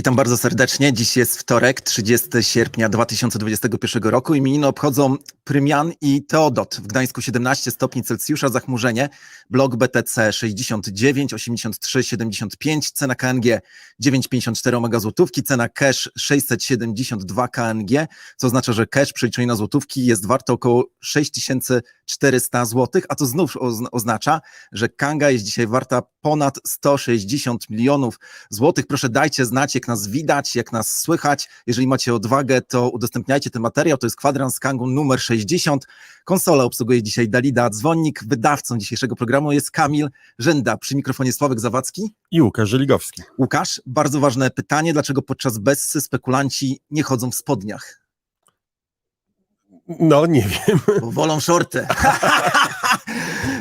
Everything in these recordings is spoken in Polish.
Witam bardzo serdecznie. Dziś jest wtorek, 30 sierpnia 2021 roku. Imieniny obchodzą Prymian i Teodot. W Gdańsku 17 stopni Celsjusza, zachmurzenie. Blok BTC 69, 83, 75. Cena KNG 9,54 omega złotówki. Cena cash 672 KNG, co oznacza, że cash przeliczony na złotówki jest warto około 6400 zł, a to znów ozn- oznacza, że Kanga jest dzisiaj warta ponad 160 milionów złotych. Proszę dajcie znać, jak nas widać, jak nas słychać. Jeżeli macie odwagę, to udostępniajcie ten materiał. To jest kwadrans z Kangą numer 60. Konsolę obsługuje dzisiaj Dalida Dzwonnik. Wydawcą dzisiejszego programu jest Kamil Rzęda. Przy mikrofonie Sławek Zawadzki. i Łukasz Żeligowski. Łukasz, bardzo ważne pytanie. Dlaczego podczas Bessy spekulanci nie chodzą w spodniach? No nie wiem. Wolą shorty.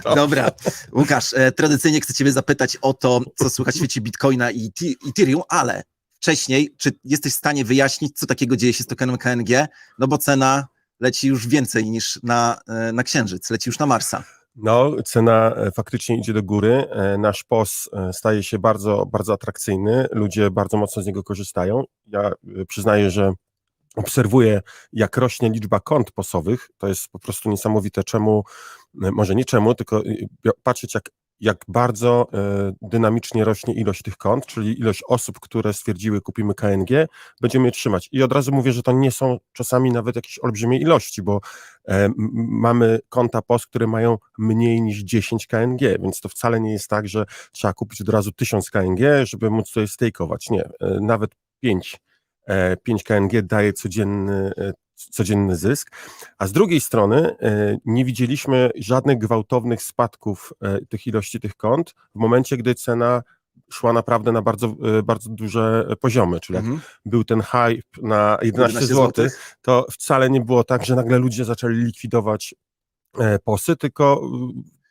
Dobra, Łukasz, e, tradycyjnie chcę Ciebie zapytać o to, co słychać w świecie Bitcoina i Eti- Ethereum, ale wcześniej, czy jesteś w stanie wyjaśnić, co takiego dzieje się z tokenem KNG? No bo cena leci już więcej niż na, e, na Księżyc, leci już na Marsa. No, cena e, faktycznie idzie do góry. E, Nasz POS staje się bardzo, bardzo atrakcyjny. Ludzie bardzo mocno z niego korzystają. Ja przyznaję, że obserwuję, jak rośnie liczba kont posowych. To jest po prostu niesamowite. Czemu, e, może nie czemu, tylko e, patrzeć, jak, jak bardzo e, dynamicznie rośnie ilość tych kont, czyli ilość osób, które stwierdziły, kupimy KNG, będziemy je trzymać. I od razu mówię, że to nie są czasami nawet jakieś olbrzymie ilości, bo mamy konta POS, które mają mniej niż 10 KNG, więc to wcale nie jest tak, że trzeba kupić od razu 1000 KNG, żeby móc to stejkować. Nie, nawet 5, e, 5 KNG daje codzienny, e, codzienny zysk, a z drugiej strony e, nie widzieliśmy żadnych gwałtownych spadków e, tych ilości tych kont w momencie, gdy cena szła naprawdę na bardzo, e, bardzo duże poziomy, czyli jak Mhm. był ten hype na 11 zł, złotych. to wcale nie było tak, że nagle ludzie zaczęli likwidować e, posy, tylko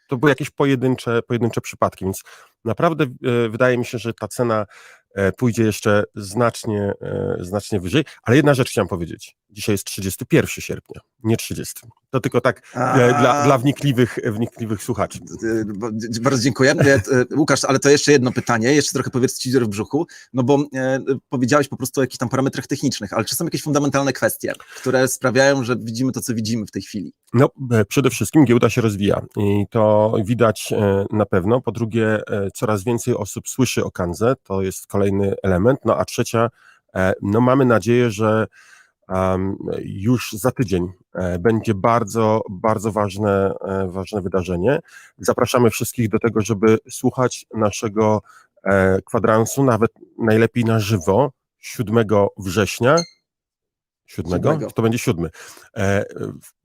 to były jakieś pojedyncze, pojedyncze przypadki, więc naprawdę e, wydaje mi się, że ta cena e, pójdzie jeszcze znacznie, e, znacznie wyżej, ale jedna rzecz chciałem powiedzieć. Dzisiaj jest 31 sierpnia, nie 30. To tylko tak e, dla, dla wnikliwych, wnikliwych słuchaczy. D- Bardzo dziękuję. E, e, Łukasz, ale to jeszcze jedno pytanie, jeszcze trochę powiedz ci w brzuchu, no bo e, powiedziałeś po prostu o jakichś tam parametrach technicznych, ale czy są jakieś fundamentalne kwestie, które sprawiają, że widzimy to, co widzimy w tej chwili? No, e, przede wszystkim giełda się rozwija i to widać e, na pewno. Po drugie, e, coraz więcej osób słyszy o Kanze, to jest kolejny element. No a trzecia, e, no mamy nadzieję, że em, już za tydzień e, będzie bardzo, bardzo ważne, e, ważne wydarzenie. Zapraszamy wszystkich do tego, żeby słuchać naszego e, kwadransu, nawet najlepiej na żywo, 7 września. 7? Siódmego. To będzie 7. E,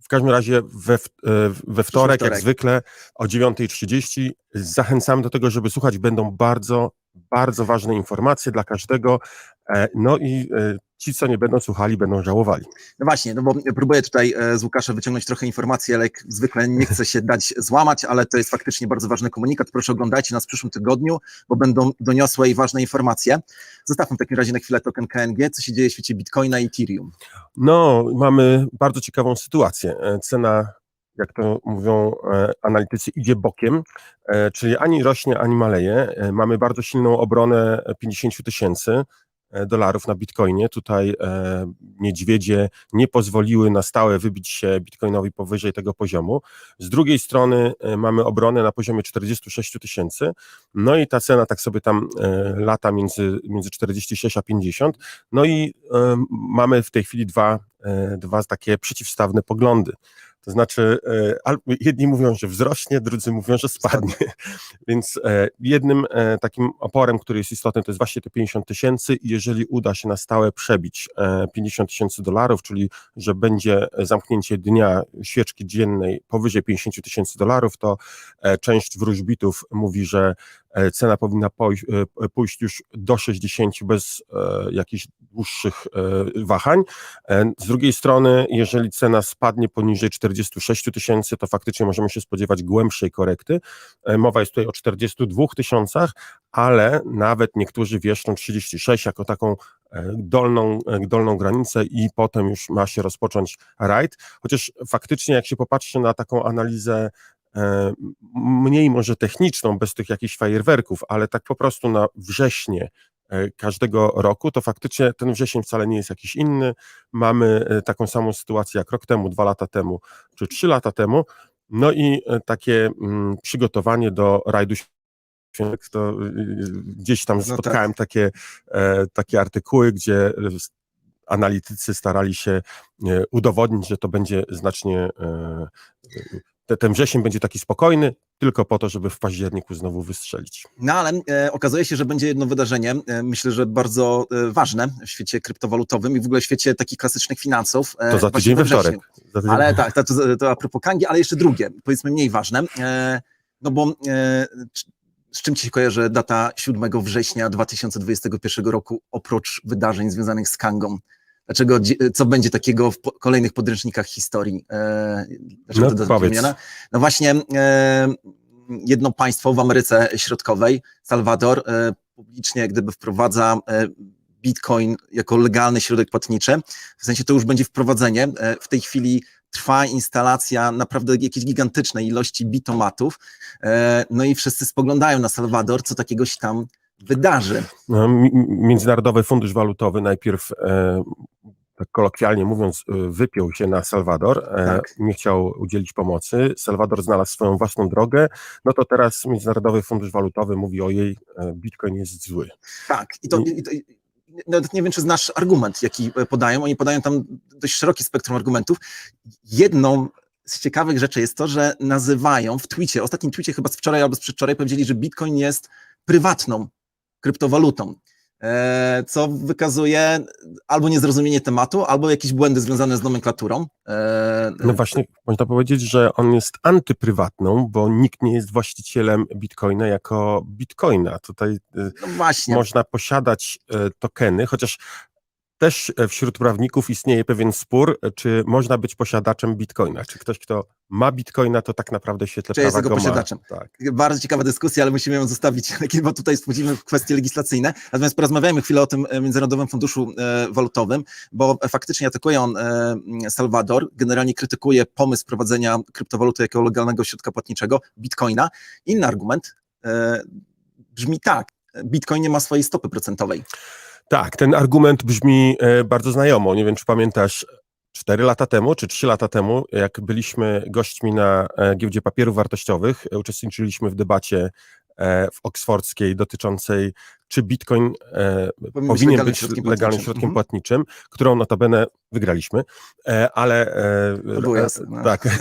w każdym razie we, e, we wtorek, jak zwykle o 9.30 zachęcamy do tego, żeby słuchać. Będą bardzo, bardzo ważne informacje dla każdego. E, No i e, ci, co nie będą słuchali, będą żałowali. No właśnie, no bo próbuję tutaj e, z Łukasza wyciągnąć trochę informacji, ale jak zwykle nie chcę się dać złamać, ale to jest faktycznie bardzo ważny komunikat. Proszę oglądajcie nas w przyszłym tygodniu, bo będą doniosłe i ważne informacje. Zostawmy w takim razie na chwilę token KNG, co się dzieje w świecie Bitcoina i Ethereum. No, mamy bardzo ciekawą sytuację. Cena, jak to mówią analitycy, idzie bokiem, czyli ani rośnie, ani maleje. Mamy bardzo silną obronę 50 tysięcy dolarów na bitcoinie. Tutaj e, niedźwiedzie nie pozwoliły na stałe wybić się bitcoinowi powyżej tego poziomu. Z drugiej strony e, mamy obronę na poziomie 46 tysięcy. No i ta cena tak sobie tam e, lata między, między 46 a 50. No i e, mamy w tej chwili dwa, e, dwa takie przeciwstawne poglądy. To znaczy, e, jedni mówią, że wzrośnie, drudzy mówią, że spadnie. Więc e, jednym e, takim oporem, który jest istotny, to jest właśnie te 50 tysięcy. I Jeżeli uda się na stałe przebić e, 50 tysięcy dolarów, czyli że będzie zamknięcie dnia świeczki dziennej powyżej 50 tysięcy dolarów, to część wróżbitów mówi, że cena powinna pójść, e, pójść już do 60 bez e, jakichś dłuższych e, wahań. E, Z drugiej strony, jeżeli cena spadnie poniżej 46 tysięcy, to faktycznie możemy się spodziewać głębszej korekty. E, Mowa jest tutaj o 42 tysiącach, ale nawet niektórzy wieszczą 36 jako taką e, dolną, e, dolną granicę i potem już ma się rozpocząć rajd. Chociaż faktycznie, jak się popatrzy na taką analizę e, mniej może techniczną, bez tych jakichś fajerwerków, ale tak po prostu na wrześnie e, każdego roku, to faktycznie ten wrzesień wcale nie jest jakiś inny. Mamy e, taką samą sytuację jak rok temu, dwa lata temu, czy trzy lata temu. No i e, takie mm, przygotowanie do rajdu to y, y, gdzieś tam No tak. spotkałem takie, e, takie artykuły, gdzie e, analitycy starali się e, udowodnić, że to będzie znacznie, e, te- ten wrzesień będzie taki spokojny, tylko po to, żeby w październiku znowu wystrzelić. No ale e, okazuje się, że będzie jedno wydarzenie, e, myślę, że bardzo e, ważne w świecie kryptowalutowym i w ogóle w świecie takich klasycznych finansów. e, To za tydzień we wtorek. Tydzień- Ale tak, to, to, to a propos Kangi, ale jeszcze drugie, powiedzmy mniej ważne, e, no bo e, z czym ci się kojarzy data 7 września 2021 roku, oprócz wydarzeń związanych z Kangą? Dlaczego, co będzie takiego w kolejnych podręcznikach historii? E, dlaczego No, to powiedz. No właśnie, e, jedno państwo w Ameryce Środkowej, Salwador, e, publicznie gdyby wprowadza Bitcoin jako legalny środek płatniczy. W sensie to już będzie wprowadzenie. W tej chwili trwa instalacja naprawdę jakiejś gigantycznej ilości bitomatów. No i wszyscy spoglądają na Salwador, co takiego się tam wydarzy. No, mi- mi- Międzynarodowy Fundusz Walutowy najpierw, e, tak kolokwialnie mówiąc, e, wypiął się na Salwador, e, Tak. nie chciał udzielić pomocy. Salwador znalazł swoją własną drogę, no to teraz Międzynarodowy Fundusz Walutowy mówi o jej, e, Bitcoin jest zły. Tak, i to, i to nawet nie wiem, czy znasz argument, jaki e, podają. Oni podają tam dość szerokie spektrum argumentów. Jedną z ciekawych rzeczy jest to, że nazywają w tweetie, w ostatnim tweetie chyba z wczoraj albo z przedwczoraj powiedzieli, że Bitcoin jest prywatną kryptowalutą, e, co wykazuje albo niezrozumienie tematu, albo jakieś błędy związane z nomenklaturą. E, No właśnie, można powiedzieć, że on jest antyprywatną, bo nikt nie jest właścicielem Bitcoina jako Bitcoina. Tutaj e, no można posiadać tokeny, chociaż też e, wśród prawników istnieje pewien spór, e, czy można być posiadaczem bitcoina. Czy ktoś, kto ma bitcoina, to tak naprawdę świetle Czy jest prawa jego go posiadaczem. Tak. Bardzo ciekawa dyskusja, ale musimy ją zostawić, bo tutaj wchodzimy w kwestie legislacyjne. Natomiast porozmawiajmy chwilę o tym e, Międzynarodowym Funduszu Walutowym, bo faktycznie atakuje on Salwador, generalnie krytykuje pomysł prowadzenia kryptowaluty jako legalnego środka płatniczego, bitcoina. Inny argument brzmi tak, bitcoin nie ma swojej stopy procentowej. Tak, ten argument brzmi e, bardzo znajomo. Nie wiem, czy pamiętasz, 4 lata temu, czy 3 lata temu, jak byliśmy gośćmi na e, giełdzie papierów wartościowych, e, uczestniczyliśmy w debacie w oksfordzkiej dotyczącej, czy bitcoin e, powinien legalnym być środkiem legalnym płatniczym. środkiem Mhm. płatniczym, którą notabene wygraliśmy, e, ale e, To było jasne, no. tak,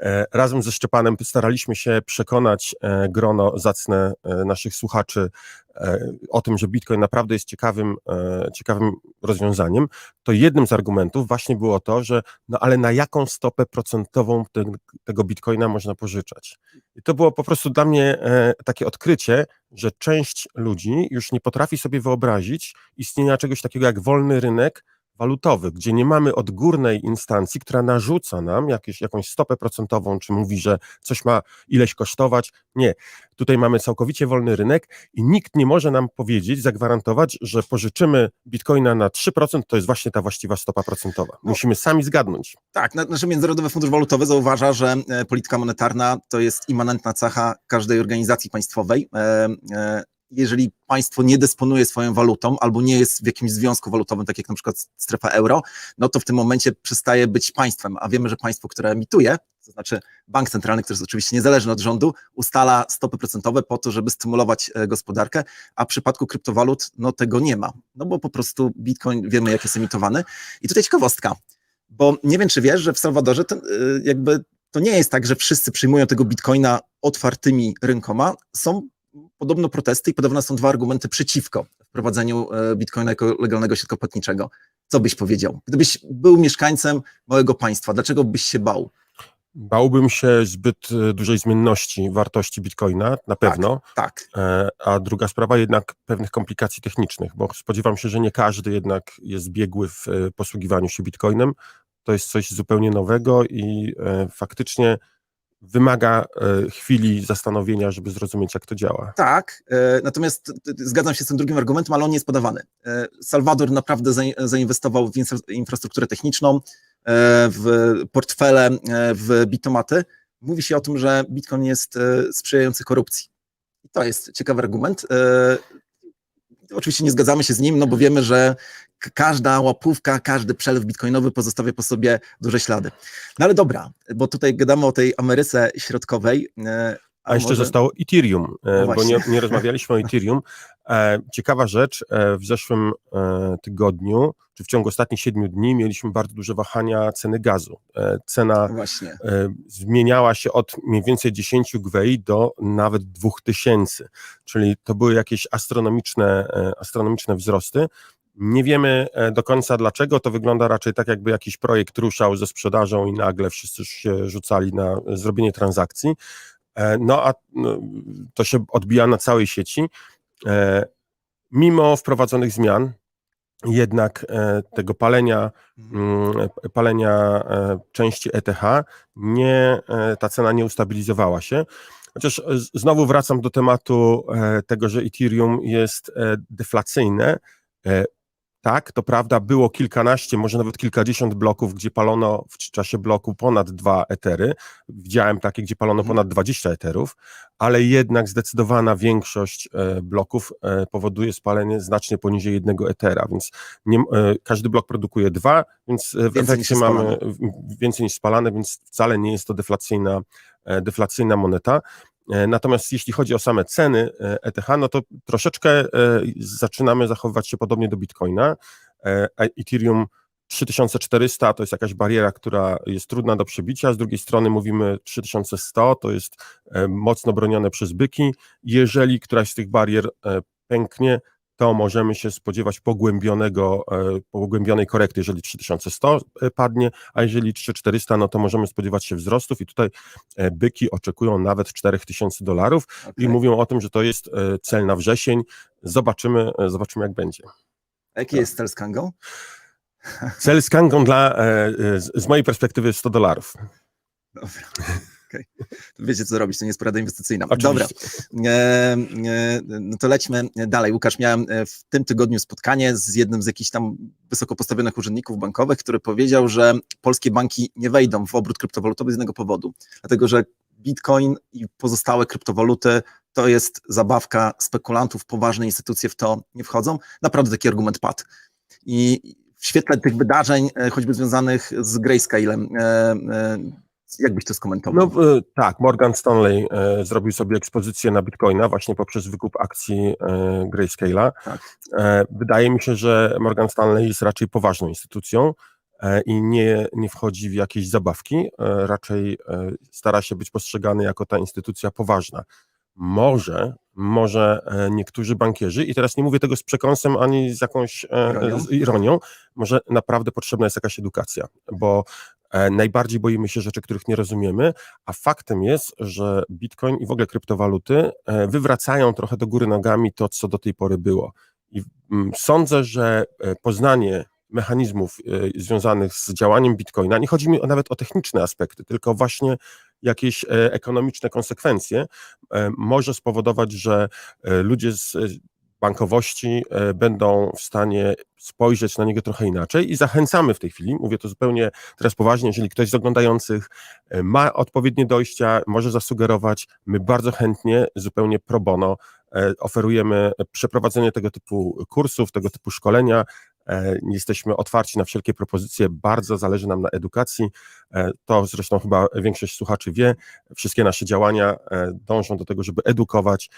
e, razem ze Szczepanem staraliśmy się przekonać e, grono zacne e, naszych słuchaczy o tym, że Bitcoin naprawdę jest ciekawym, ciekawym rozwiązaniem, to jednym z argumentów właśnie było to, że no ale na jaką stopę procentową te, tego Bitcoina można pożyczać? I to było po prostu dla mnie takie odkrycie, że część ludzi już nie potrafi sobie wyobrazić istnienia czegoś takiego jak wolny rynek walutowy, gdzie nie mamy odgórnej instancji, która narzuca nam jakieś, jakąś stopę procentową, czy mówi, że coś ma ileś kosztować. Nie. Tutaj mamy całkowicie wolny rynek i nikt nie może nam powiedzieć, zagwarantować, że pożyczymy bitcoina na 3%, to jest właśnie ta właściwa stopa procentowa. No. Musimy sami zgadnąć. Tak, na- nasz Międzynarodowy Fundusz Walutowy zauważa, że e, polityka monetarna to jest immanentna cecha każdej organizacji państwowej. E, e, Jeżeli państwo nie dysponuje swoją walutą albo nie jest w jakimś związku walutowym, tak jak na przykład strefa euro, no to w tym momencie przestaje być państwem, a wiemy, że państwo, które emituje, to znaczy bank centralny, który jest oczywiście niezależny od rządu, ustala stopy procentowe po to, żeby stymulować e, gospodarkę, a w przypadku kryptowalut no tego nie ma, no bo po prostu bitcoin wiemy jak jest emitowany. I tutaj ciekawostka, bo nie wiem, czy wiesz, że w Salwadorze to, y, jakby to nie jest tak, że wszyscy przyjmują tego bitcoina otwartymi rękoma. Są podobno protesty i podobno są dwa argumenty przeciwko wprowadzeniu e, bitcoina jako legalnego środka płatniczego. Co byś powiedział? Gdybyś był mieszkańcem małego państwa, dlaczego byś się bał? Bałbym się zbyt e, dużej zmienności wartości bitcoina, na pewno. Tak, E, A druga sprawa jednak pewnych komplikacji technicznych, bo spodziewam się, że nie każdy jednak jest biegły w posługiwaniu się bitcoinem. To jest coś zupełnie nowego i faktycznie wymaga e, chwili zastanowienia, żeby zrozumieć, jak to działa. tak. E, natomiast zgadzam się z tym drugim argumentem, ale on nie jest podawany. E, Salwador naprawdę zain- zainwestował w infra- infrastrukturę techniczną, w portfele, w bitomaty. Mówi się o tym, że bitcoin jest sprzyjający korupcji. I to jest ciekawy argument. Oczywiście nie zgadzamy się z nim, no bo wiemy, że każda łapówka, każdy przelew bitcoinowy pozostawia po sobie duże ślady. No ale dobra, bo tutaj gadamy o tej Ameryce Środkowej. e, A jeszcze może- zostało Ethereum, e, No bo nie, nie rozmawialiśmy o Ethereum. E, Ciekawa rzecz, w zeszłym tygodniu, czy w ciągu ostatnich siedmiu dni mieliśmy bardzo duże wahania ceny gazu. Cena Właśnie. e, zmieniała się od mniej więcej 10 gwei do nawet 2000, czyli to były jakieś astronomiczne, astronomiczne wzrosty. Nie wiemy e, do końca dlaczego, to wygląda raczej tak, jakby jakiś projekt ruszał ze sprzedażą i nagle wszyscy się rzucali na zrobienie transakcji. E, No a no, to się odbija na całej sieci. E, Mimo wprowadzonych zmian, jednak tego palenia mm, palenia części ETH, nie, ta cena nie ustabilizowała się. Chociaż znowu wracam do tematu tego, że Ethereum jest deflacyjne. Tak, to prawda, było kilkanaście, może nawet kilkadziesiąt bloków, gdzie palono w czasie bloku ponad dwa etery. Widziałem takie, gdzie palono Mhm. ponad 20 eterów, ale jednak zdecydowana większość e, bloków e, powoduje spalenie znacznie poniżej jednego etera, więc nie, e, każdy blok produkuje dwa, więc w Więcej efekcie mamy więcej niż spalane, więc wcale nie jest to deflacyjna, deflacyjna moneta. E, Natomiast jeśli chodzi o same ceny e, ETH, no to troszeczkę e, zaczynamy zachowywać się podobnie do Bitcoina. E, Ethereum 3400 to jest jakaś bariera, która jest trudna do przebicia, z drugiej strony mówimy 3100, to jest e, mocno bronione przez byki. Jeżeli któraś z tych barier e, pęknie, to możemy się spodziewać pogłębionego, e, pogłębionej korekty, jeżeli 3100 padnie, a jeżeli 3400, no to możemy spodziewać się wzrostów i tutaj e, byki oczekują nawet 4000 dolarów i Okej. mówią o tym, że to jest e, cel na wrzesień. Zobaczymy, e, zobaczymy jak będzie. A Jaki jest cel z Kangą? Cel z Kangą dla, e, e, z z mojej perspektywy 100 dolarów. Dobra. Okej. Wiecie, co robić, to nie jest porada inwestycyjna. Dobra, Oczywiście. e, e, no to lećmy dalej. Łukasz, miałem e, w tym tygodniu spotkanie z jednym z jakichś tam wysoko postawionych urzędników bankowych, który powiedział, że polskie banki nie wejdą w obrót kryptowalutowy z jednego powodu. Dlatego, że Bitcoin i pozostałe kryptowaluty to jest zabawka spekulantów, poważne instytucje w to nie wchodzą. Naprawdę taki argument padł. I w świetle tych wydarzeń, e, choćby związanych z Grayscalem, e, e, jak byś to skomentował? No e, tak, Morgan Stanley e, zrobił sobie ekspozycję na Bitcoina właśnie poprzez wykup akcji e, Grayscale'a. Tak. E, wydaje mi się, że Morgan Stanley jest raczej poważną instytucją i nie, nie wchodzi w jakieś zabawki, raczej stara się być postrzegany jako ta instytucja poważna. Może, może niektórzy bankierzy, i teraz nie mówię tego z przekąsem ani z jakąś Ironią? z ironią, może naprawdę potrzebna jest jakaś edukacja, bo najbardziej boimy się rzeczy, których nie rozumiemy, a faktem jest, że Bitcoin i w ogóle kryptowaluty e, wywracają trochę do góry nogami to, co do tej pory było. I mm, sądzę, że e, poznanie mechanizmów e, związanych z działaniem Bitcoina, nie chodzi mi nawet o techniczne aspekty, tylko właśnie jakieś e, ekonomiczne konsekwencje, e, może spowodować, że e, ludzie z e, bankowości e, będą w stanie spojrzeć na niego trochę inaczej i zachęcamy w tej chwili, mówię to zupełnie teraz poważnie, jeżeli ktoś z oglądających e, ma odpowiednie dojścia, może zasugerować, my bardzo chętnie, zupełnie pro bono e, oferujemy przeprowadzenie tego typu kursów, tego typu szkolenia. Jesteśmy otwarci na wszelkie propozycje, bardzo zależy nam na edukacji. To zresztą chyba większość słuchaczy wie. Wszystkie nasze działania dążą do tego, żeby edukować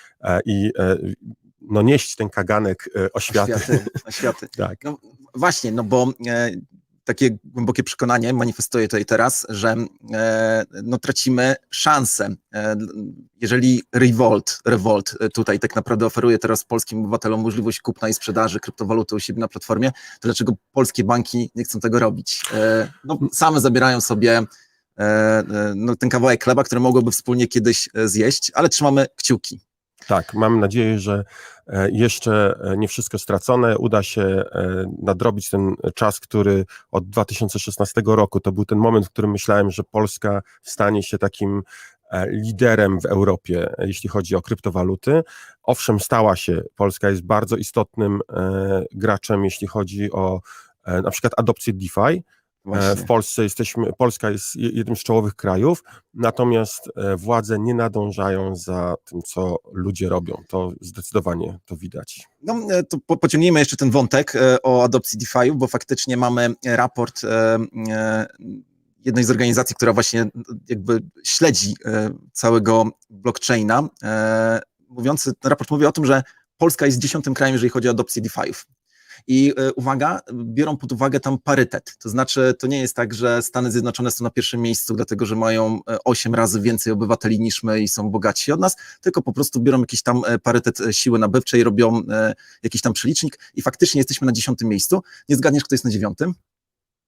i no, nieść ten kaganek e, oświaty. Oświaty, oświaty. Tak. No właśnie, no bo e, takie głębokie przekonanie manifestuję tutaj teraz, że e, no, tracimy szansę. E, jeżeli Revolt, Revolt e, tutaj tak naprawdę oferuje teraz polskim obywatelom możliwość kupna i sprzedaży kryptowaluty u siebie na platformie, to dlaczego polskie banki nie chcą tego robić? E, no, same zabierają sobie e, no, ten kawałek chleba, który mogłyby wspólnie kiedyś zjeść, ale trzymamy kciuki. Tak, mam nadzieję, że e, jeszcze e, nie wszystko stracone. Uda się e, nadrobić ten czas, który od 2016 roku to był ten moment, w którym myślałem, że Polska stanie się takim liderem w Europie, jeśli chodzi o kryptowaluty. Owszem, stała się. Polska jest bardzo istotnym graczem, jeśli chodzi o na przykład adopcję DeFi. Właśnie. W Polsce jesteśmy, Polska jest je- jednym z czołowych krajów, natomiast e, władze nie nadążają za tym, co ludzie robią. To zdecydowanie to widać. No, e, to po, pociągnijmy jeszcze ten wątek e, o adopcji DeFi, bo faktycznie mamy raport e, e, jednej z organizacji, która właśnie jakby śledzi e, całego blockchaina, e, mówiący, ten raport mówi o tym, że Polska jest dziesiątym krajem, jeżeli chodzi o adopcję DeFi'ów. I e, uwaga, biorą pod uwagę tam parytet. To znaczy, to nie jest tak, że Stany Zjednoczone są na pierwszym miejscu, dlatego że mają e, 8 razy więcej obywateli niż my i są bogatsi od nas, tylko po prostu biorą jakiś tam e, parytet e, siły nabywczej, robią e, jakiś tam przelicznik i faktycznie jesteśmy na dziesiątym miejscu. Nie zgadniesz, kto jest na dziewiątym?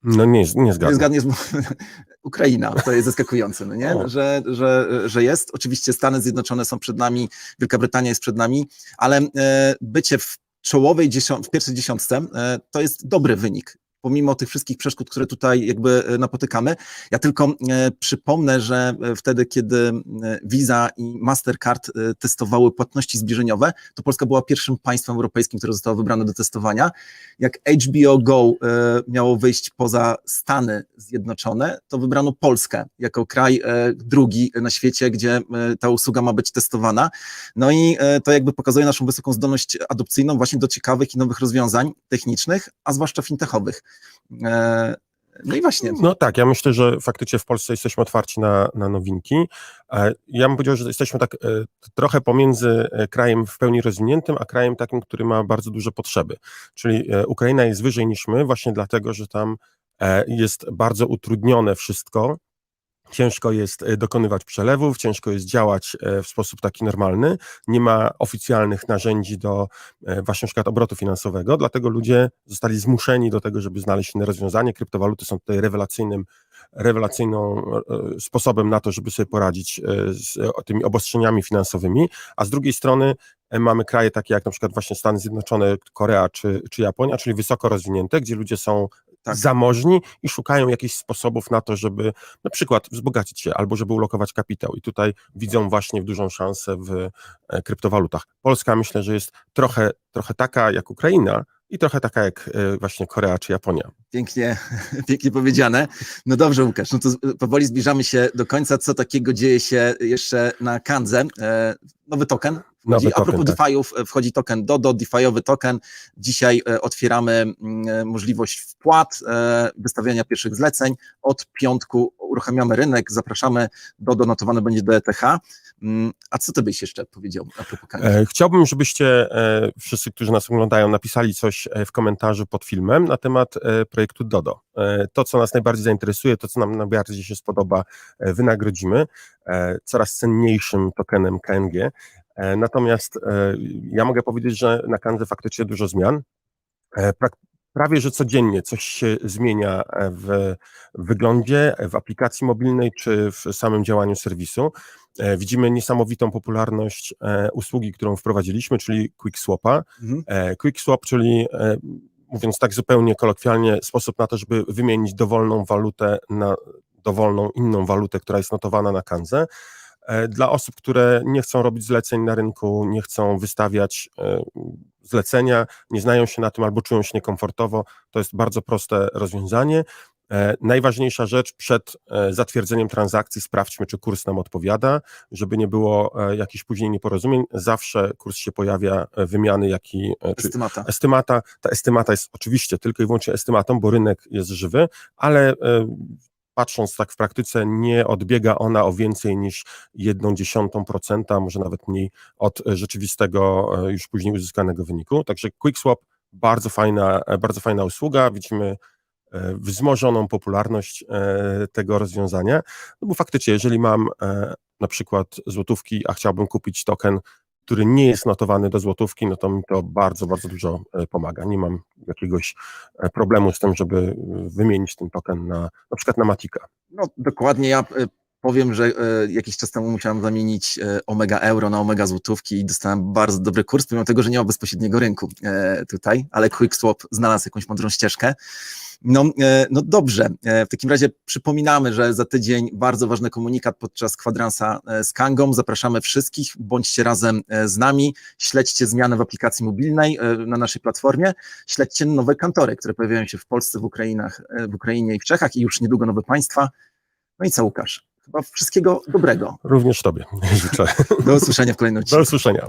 No nie, nie Nie zgadzam. zgadniesz, bo Ukraina, to jest zaskakujące, no nie? Że, że, że jest. Oczywiście Stany Zjednoczone są przed nami, Wielka Brytania jest przed nami, ale e, bycie w czołowej, dziesią- w pierwszej dziesiątce e, to jest dobry wynik. Pomimo tych wszystkich przeszkód, które tutaj jakby e, napotykamy. Ja tylko e, przypomnę, że e, wtedy, kiedy Visa i Mastercard testowały płatności zbliżeniowe, to Polska była pierwszym państwem europejskim, które zostało wybrane do testowania. Jak HBO Go miało wyjść poza Stany Zjednoczone, to wybrano Polskę jako kraj drugi na świecie, gdzie ta usługa ma być testowana. No i to jakby pokazuje naszą wysoką zdolność adopcyjną właśnie do ciekawych i nowych rozwiązań technicznych, a zwłaszcza fintechowych. E, No i właśnie. No tak, ja myślę, że faktycznie w Polsce jesteśmy otwarci na, na nowinki. E, Ja bym powiedział, że jesteśmy tak e, trochę pomiędzy krajem w pełni rozwiniętym, a krajem takim, który ma bardzo duże potrzeby. Czyli Ukraina jest wyżej niż my, właśnie dlatego, że tam jest bardzo utrudnione wszystko. Ciężko jest e, dokonywać przelewów, ciężko jest działać e, w sposób taki normalny. Nie ma oficjalnych narzędzi do e, właśnie na przykład obrotu finansowego, dlatego ludzie zostali zmuszeni do tego, żeby znaleźć inne rozwiązanie. Kryptowaluty są tutaj rewelacyjnym, rewelacyjną sposobem na to, żeby sobie poradzić z tymi obostrzeniami finansowymi, a z drugiej strony mamy kraje takie jak na przykład właśnie Stany Zjednoczone, Korea czy, czy Japonia, czyli wysoko rozwinięte, gdzie ludzie są Tak. zamożni i szukają jakichś sposobów na to, żeby na przykład wzbogacić się albo żeby ulokować kapitał. I tutaj widzą właśnie dużą szansę w e, kryptowalutach. Polska myślę, że jest trochę, trochę taka jak Ukraina i trochę taka jak e, właśnie Korea czy Japonia. Pięknie, pięknie powiedziane. No dobrze, Łukasz, no to powoli zbliżamy się do końca. Co takiego dzieje się jeszcze na Kandze? E, Nowy token. Wchodzi, Nowy a propos token, tak. DeFi'ów, e, wchodzi token Dodo, DeFi'owy token. Dzisiaj otwieramy mm, możliwość wpłat, wystawiania pierwszych zleceń. Od piątku uruchamiamy rynek, zapraszamy. Dodo notowane będzie do ETH. Mm, A co ty byś jeszcze powiedział a propos Kangi? E, Chciałbym, żebyście e, wszyscy, którzy nas oglądają, napisali coś e, w komentarzu pod filmem na temat e, projektu Dodo. To, co nas najbardziej zainteresuje, to, co nam najbardziej się spodoba, wynagrodzimy coraz cenniejszym tokenem KNG. Natomiast ja mogę powiedzieć, że na Kandze faktycznie dużo zmian. E, Prawie, że codziennie coś się zmienia e, w wyglądzie, w aplikacji mobilnej czy w samym działaniu serwisu. E, Widzimy niesamowitą popularność e, usługi, którą wprowadziliśmy, czyli QuickSwapa. Mhm. E, QuickSwap, czyli e, mówiąc tak zupełnie kolokwialnie, sposób na to, żeby wymienić dowolną walutę na dowolną inną walutę, która jest notowana na Kanze. E, Dla osób, które nie chcą robić zleceń na rynku, nie chcą wystawiać e, zlecenia, nie znają się na tym albo czują się niekomfortowo, to jest bardzo proste rozwiązanie. E, Najważniejsza rzecz przed zatwierdzeniem transakcji sprawdźmy, czy kurs nam odpowiada, żeby nie było jakichś później nieporozumień. Zawsze kurs się pojawia wymiany, jaki e, czy Estymata. estymata. Ta estymata jest oczywiście tylko i wyłącznie estymatą, bo rynek jest żywy, ale patrząc tak w praktyce, nie odbiega ona o więcej niż jedną dziesiątą procenta, może nawet mniej od e, rzeczywistego e, już później uzyskanego wyniku. Także QuickSwap bardzo fajna, e, bardzo fajna usługa. Widzimy wzmożoną popularność tego rozwiązania, no bo faktycznie, jeżeli mam na przykład złotówki, a chciałbym kupić token, który nie jest notowany do złotówki, no to mi to bardzo, bardzo dużo e, pomaga. Nie mam jakiegoś e, problemu z tym, żeby e, wymienić ten token na na przykład na Matika. No dokładnie, ja powiem, że e, jakiś czas temu musiałem zamienić e, Omega Euro na Omega Złotówki i dostałem bardzo dobry kurs, pomimo tego, że nie ma bezpośredniego rynku e, tutaj, ale QuickSwap znalazł jakąś mądrą ścieżkę. No, no dobrze, w takim razie przypominamy, że za tydzień bardzo ważny komunikat podczas kwadransa z Kangą. Zapraszamy wszystkich, bądźcie razem z nami, śledźcie zmiany w aplikacji mobilnej na naszej platformie, śledźcie nowe kantory, które pojawiają się w Polsce, w, Ukrainach, w Ukrainie i w Czechach i już niedługo nowe państwa. No i co Łukasz? Chyba wszystkiego dobrego. Również Tobie życzę. Do usłyszenia w kolejnym odcinku. Do usłyszenia.